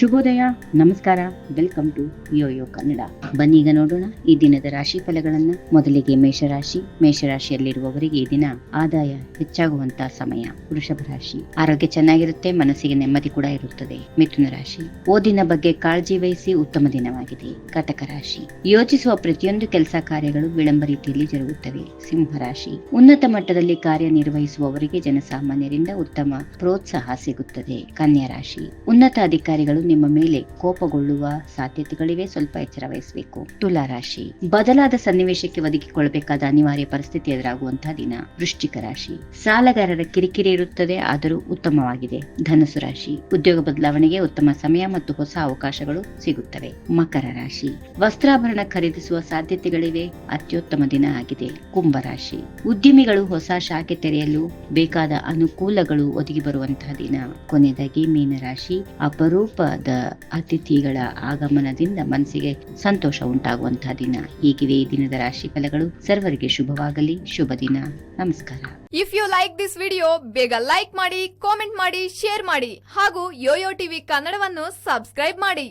ಶುಭೋದಯ, ನಮಸ್ಕಾರ, welcome to Yoyo Kannada. ಬನ್ನಿ ಈಗ ನೋಡೋಣ ಈ ದಿನದ ರಾಶಿ ಫಲಗಳನ್ನ. ಮೊದಲಿಗೆ ಮೇಷರಾಶಿ. ಮೇಷರಾಶಿಯಲ್ಲಿರುವವರಿಗೆ ಈ ದಿನ ಆದಾಯ ಹೆಚ್ಚಾಗುವಂತಹ ಸಮಯ. ವೃಷಭ ರಾಶಿ. ಆರೋಗ್ಯ ಚೆನ್ನಾಗಿರುತ್ತೆ, ಮನಸ್ಸಿಗೆ ನೆಮ್ಮದಿ ಕೂಡ ಇರುತ್ತದೆ. ಮಿಥುನ ರಾಶಿ. ಓದಿನ ಬಗ್ಗೆ ಕಾಳಜಿ ವಹಿಸಿ ಉತ್ತಮ ದಿನವಾಗಿದೆ. ಕಟಕ ರಾಶಿ. ಯೋಚಿಸುವ ಪ್ರತಿಯೊಂದು ಕೆಲಸ ಕಾರ್ಯಗಳು ವಿಳಂಬ ರೀತಿಯಲ್ಲಿ ಜರುಗುತ್ತವೆ. ಸಿಂಹ ರಾಶಿ. ಉನ್ನತ ಮಟ್ಟದಲ್ಲಿ ಕಾರ್ಯನಿರ್ವಹಿಸುವವರಿಗೆ ಜನಸಾಮಾನ್ಯರಿಂದ ಉತ್ತಮ ಪ್ರೋತ್ಸಾಹ ಸಿಗುತ್ತದೆ. ಕನ್ಯಾ ರಾಶಿ. ಉನ್ನತ ಅಧಿಕಾರಿಗಳು ನಿಮ್ಮ ಮೇಲೆ ಕೋಪಗೊಳ್ಳುವ ಸಾಧ್ಯತೆಗಳಿವೆ. ಸ್ವಲ್ಪ ಎಚ್ಚರ ವಹಿಸಬೇಕು. ತುಲಾ ರಾಶಿ. ಬದಲಾದ ಸನ್ನಿವೇಶಕ್ಕೆ ಒದಗಿಕೊಳ್ಳಬೇಕಾದ ಅನಿವಾರ್ಯ ಪರಿಸ್ಥಿತಿ ಎದುರಾಗುವಂತಹ ದಿನ. ವೃಶ್ಚಿಕ ರಾಶಿ. ಸಾಲಗಾರರ ಕಿರಿಕಿರಿ ಇರುತ್ತದೆ, ಆದರೂ ಉತ್ತಮವಾಗಿದೆ. ಧನುಸು ರಾಶಿ. ಉದ್ಯೋಗ ಬದಲಾವಣೆಗೆ ಉತ್ತಮ ಸಮಯ ಮತ್ತು ಹೊಸ ಅವಕಾಶಗಳು ಸಿಗುತ್ತವೆ. ಮಕರ ರಾಶಿ. ವಸ್ತ್ರಾಭರಣ ಖರೀದಿಸುವ ಸಾಧ್ಯತೆಗಳಿವೆ. ಅತ್ಯುತ್ತಮ ದಿನ ಆಗಿದೆ. ಕುಂಭರಾಶಿ ಉದ್ಯಮಿಗಳು ಹೊಸ ಶಾಖೆ ತೆರೆಯಲು ಬೇಕಾದ ಅನುಕೂಲಗಳು ಒದಗಿ ಬರುವಂತಹ ದಿನ. ಕೊನೆಯದಾಗಿ ಮೀನರಾಶಿ ಅಪರೂಪದ ಅತಿಥಿಗಳ ಆಗಮನದಿಂದ ಮನಸ್ಸಿಗೆ ಸಂತೋಷ ಉಂಟಾಗುವಂತಹ ದಿನ ಹೀಗಿವೆ ಈ ದಿನದ ರಾಶಿ ಫಲಗಳು ಸರ್ವರಿಗೆ ಶುಭವಾಗಲಿ. ಶುಭ ದಿನ. ನಮಸ್ಕಾರ. If you like this video ಬೇಗ ಲೈಕ್ ಮಾಡಿ ಕಾಮೆಂಟ್ ಮಾಡಿ ಶೇರ್ ಮಾಡಿ ಹಾಗೂ ಯೋಯೋ ಟಿವಿ ಕನ್ನಡವನ್ನು ಸಬ್ಸ್ಕ್ರೈಬ್ ಮಾಡಿ.